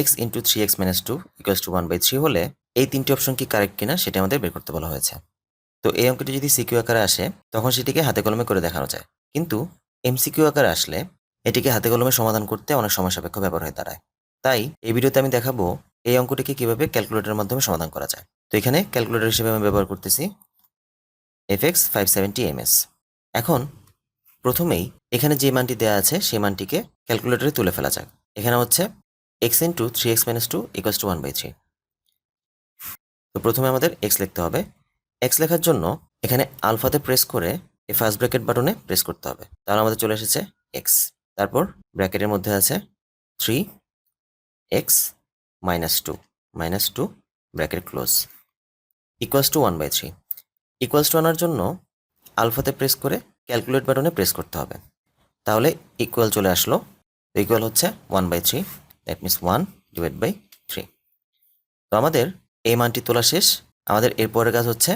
X into three x minus two equals to one by three হলে এই তিনটি option কি কারেক্ট কিনা সেটা আমাদের বের করতে বলা হয়েছে। তো এই অঙ্কটি যদি সিকিউ আকারে আসে, তখন সেটিকে হাতে কলমে করে দেখানো যায়। কিন্তু এমসিকিউ আকারে আসলে এটিকে হাতে কলমে সমাধান করতে অনেক সময় সাপেক্ষ ব্যাপার হয়ে দাঁড়ায়। তাই এই ভিডিওতে আমি দেখাবো এই অঙ্কটিকে কীভাবে ক্যালকুলেটরের মাধ্যমে সমাধান করা যায়। তো এখানে ক্যালকুলেটর হিসেবে আমি ব্যবহার করতেছি F X five seventy M S এখন প্রথমেই এখানে যে মানটি দেওয়া আছে, সেই মানটিকে ক্যালকুলেটরে তুলে ফেলা যাক। এখানে হচ্ছে x into three x minus two equals to one by three তো প্রথমে আমাদের এক্স লিখতে হবে। এক্স লেখার জন্য এখানে আলফাতে প্রেস করে এই ফার্স্ট ব্র্যাকেট বাটনে প্রেস করতে হবে। তাহলে আমাদের চলে এসেছে এক্স তারপর ব্র্যাকেটের মধ্যে আছে three x minus two minus two bracket close equals to one by three equals to আনার জন্য আলফাতে প্রেস করে ক্যালকুলেট বাটনে প্রেস করতে হবে। তাহলে ইকুয়াল চলে আসলো। ইকুয়াল হচ্ছে one by three that means one divide by three তো আমাদের এই মানটি তোলা শেষ। আমাদের এরপরের কাজ হচ্ছে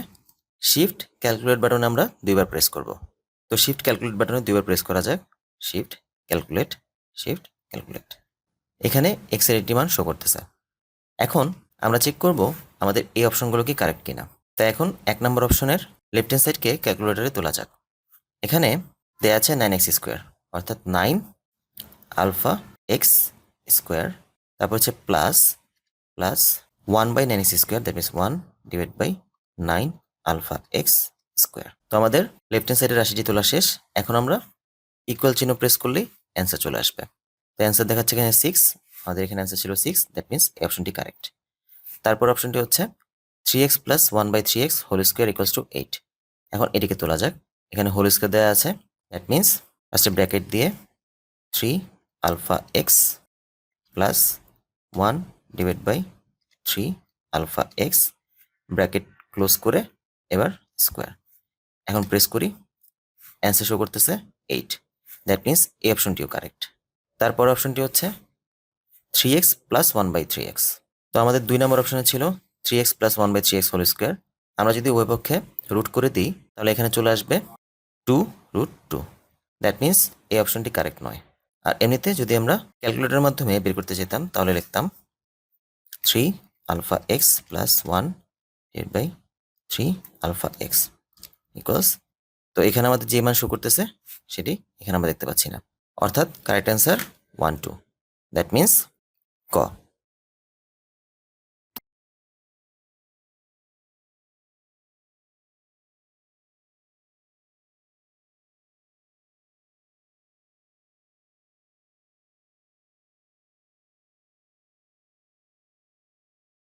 শিফট ক্যালকুলেট বাটনে আমরা দুইবার প্রেস করব। তো শিফট ক্যালকুলেট বাটনে দুইবার প্রেস করা যাক। শিফট ক্যালকুলেট শিফট ক্যালকুলেট এখানে এক্সের একটি মান শো করতেছে। এখন আমরা চেক করব আমাদের এই অপশনগুলো কি কারেক্ট কিনা। তাই এখন এক নম্বর অপশনের লেফট হ্যান্ড সাইডকে ক্যালকুলেটরে তোলা যাক। এখানে দেয়া আছে নাইন এক্স স্কোয়ার অর্থাৎ নাইন আলফা এক্স স্কোয়ার, তারপর হচ্ছে plus plus one by nine x square that means one divide by nine alpha x square তো আমাদের লেফট হ্যান্ড সাইডের রাশিটি তোলা শেষ, এখন আমরা ইকুয়াল চিহ্ন প্রেস করলেই অ্যান্সার চলে আসবে। তো অ্যান্সার দেখাচ্ছে এখানে সিক্স আমাদের এখানে অ্যান্সার ছিল সিক্স দ্যাট মিনস এই অপশনটি কারেক্ট তারপর অপশনটি হচ্ছে three x plus one by three x whole square equals to eight এখন এটিকে তোলা যাক। এখানে হোল স্কোয়ার দেওয়া আছে দ্যাট মিনস ফার্স্টে ব্র্যাকেট দিয়ে three alpha x plus one divide by three alpha x bracket close করে এবার স্কোয়ার এখন প্রেস করি অ্যান্সার শো করতেছে এইট দ্যাট মিনস এই অপশনটিও কারেক্ট তারপর অপশনটি হচ্ছে three x plus one by three x তো আমাদের দুই নম্বর অপশনে ছিল three x plus one by three x whole square আমরা যদি উভয় পক্ষে রুট করে দিই, তাহলে এখানে চলে আসবে two root two that means এই অপশনটি কারেক্ট নয়। আর এমনিতে যদি আমরা ক্যালকুলেটরের মাধ্যমে বের করতে যেতাম, তাহলে লিখতাম three alpha x plus one divide by three alpha x equals তো এখানে আমাদের যে মান শো করতেছে, সেটি এখানে আমরা দেখতে পাচ্ছি না। অর্থাৎ correct answer one two that means ক।